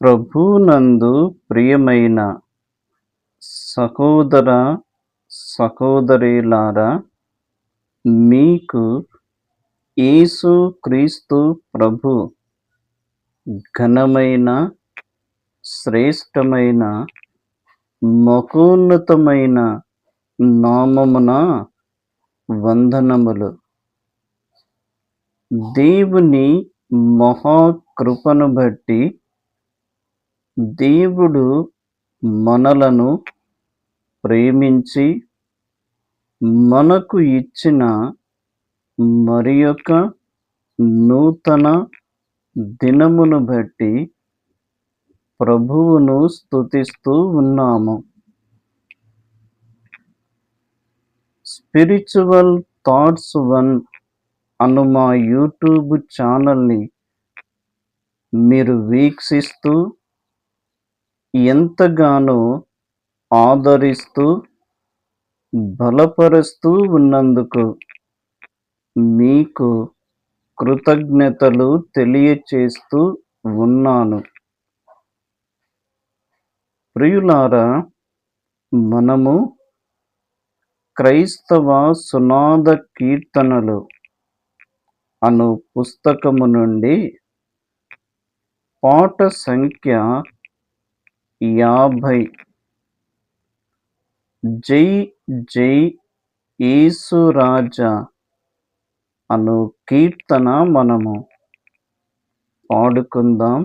ప్రభునందు ప్రియమైన సహోదర సహోదరులారా మీకు యేసు క్రీస్తు ప్రభు ఘనమైన శ్రేష్టమైన మహోన్నతమైన నామమున వందనములు. దేవుని మహాకృపను బట్టి దేవుడు మనలను ప్రేమించి మనకు ఇచ్చిన మరి యొక్క నూతన దినమును బట్టి ప్రభువును స్తుతిస్తూ ఉన్నాము. స్పిరిచువల్ థాట్స్ వన్ అను మా యూట్యూబ్ ఛానల్ని మీరు వీక్షిస్తూ ఎంతగానో ఆదరిస్తూ బలపరుస్తూ ఉన్నందుకు మీకు కృతజ్ఞతలు తెలియచేస్తూ ఉన్నాను. ప్రియులారా మనము క్రైస్తవ సునాద కీర్తనలు అను పుస్తకము నుండి పాట సంఖ్య యాభై. జై జై యేసురాజా అను కీర్తన మనము పాడుకుందాం.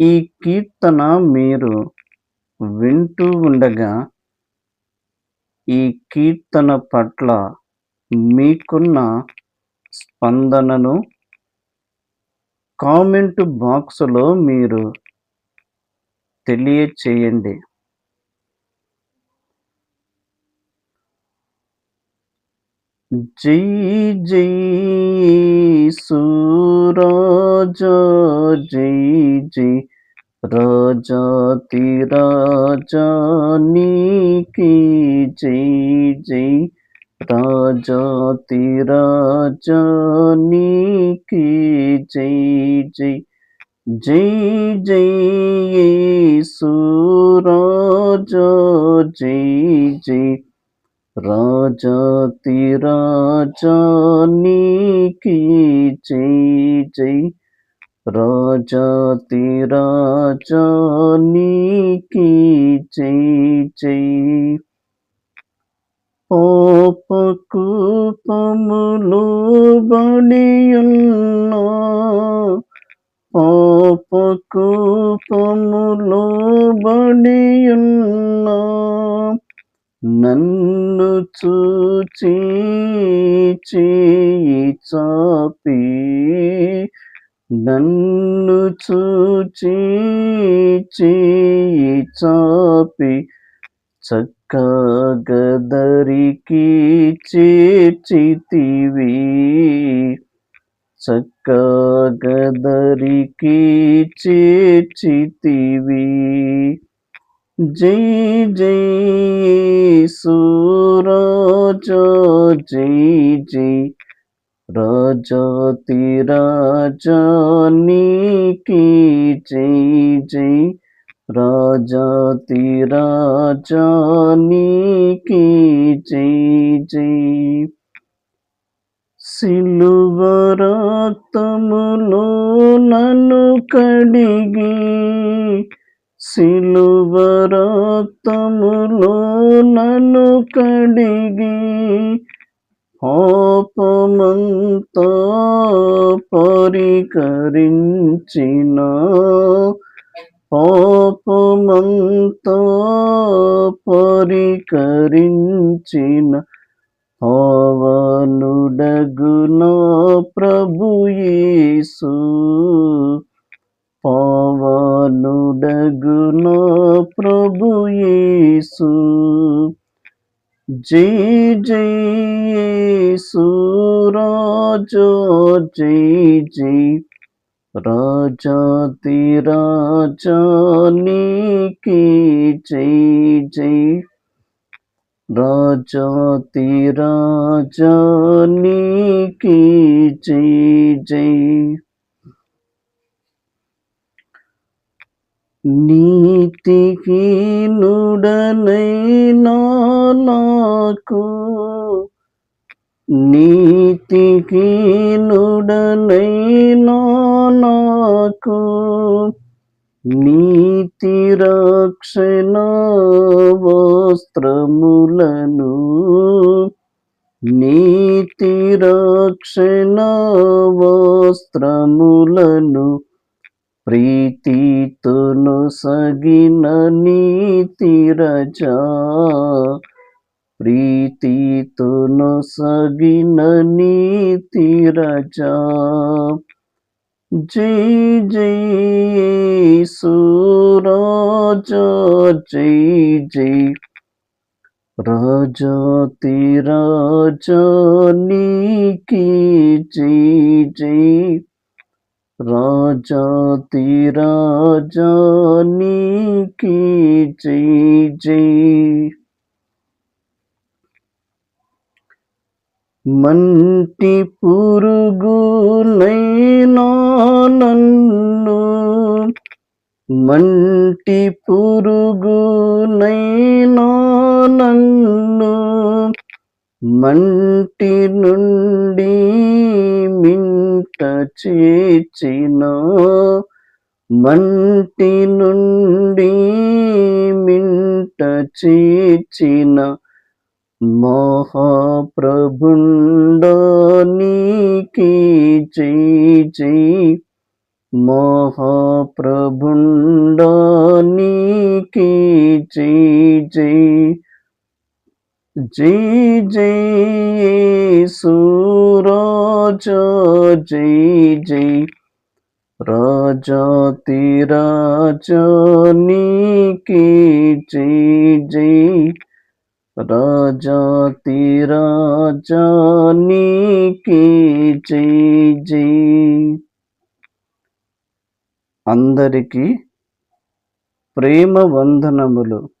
ఈ కీర్తన మీరు వింటూ ఉండగా ఈ కీర్తన పట్ల మీకున్న స్పందనను కామెంట్ బాక్స్లో మీరు తెలియచేయండి. జై జై సూరాజా జై జై రాజాతి రాజా నీకి జై జై రాజాతి రాజా నీకి జై జై జై జై యేసురాజా జై జై రాజాతి రాజా నీకి జై జై రాజాతి రాజా నీకి జై జై పాపకూపములు బడియున్నా పాపకూపములు బడియున్నా నన్ను చూచి చేయి చాపి నన్ను చూచి చేయి చాపి చక్కగదరికి చేర్చితివి. చక్కగదరికి చేర్చితివి. జై జై సూరాజా జై జై రాజాతి రాజా నీకి జై జై రాజాతి రాజా నీకి జై జై. సిలువ నన్ను కడిగి సిలువరాతములో నన్ను కడిగి పాపమంతా పరికరించినా పాపమంతా పరికరించిన పావనుడగునా ప్రభుయేసు యేసు. ప్రభుయేసు జై జై యేసురాజా జై జై రాజాతి రాజా నీకి జై జై రాజాతి రాజా నీకి జై జై నీతిహీనుడనైనా నాకు నీతిహీనుడనైనా నాకు నీతి రక్షణ వస్త్రములను నీతి రక్షణ వస్త్రములను ప్రీతితును సగిన నీతి రజా ప్రీతితును సగిన నీతి రజా. జై జై సురాజా జై జై రాజాతి రాజా నీకి జై జై రాజాతి రాజా నీకి జై జై మంటి పురుగు నైనా నన్ను. మంటి పురుగు నైనా నన్ను. మంటి నుండి మింట చేచిన మంటి నుండి మింట చేచిన మహాప్రభుండానికి జై జై మహాప్రభుండానికి జై జై జై జై సురాజా జై జై రాజాతి రాజా నీకి జై జై राजानी की जय జై. అందరికీ ప్రేమ వందనములు.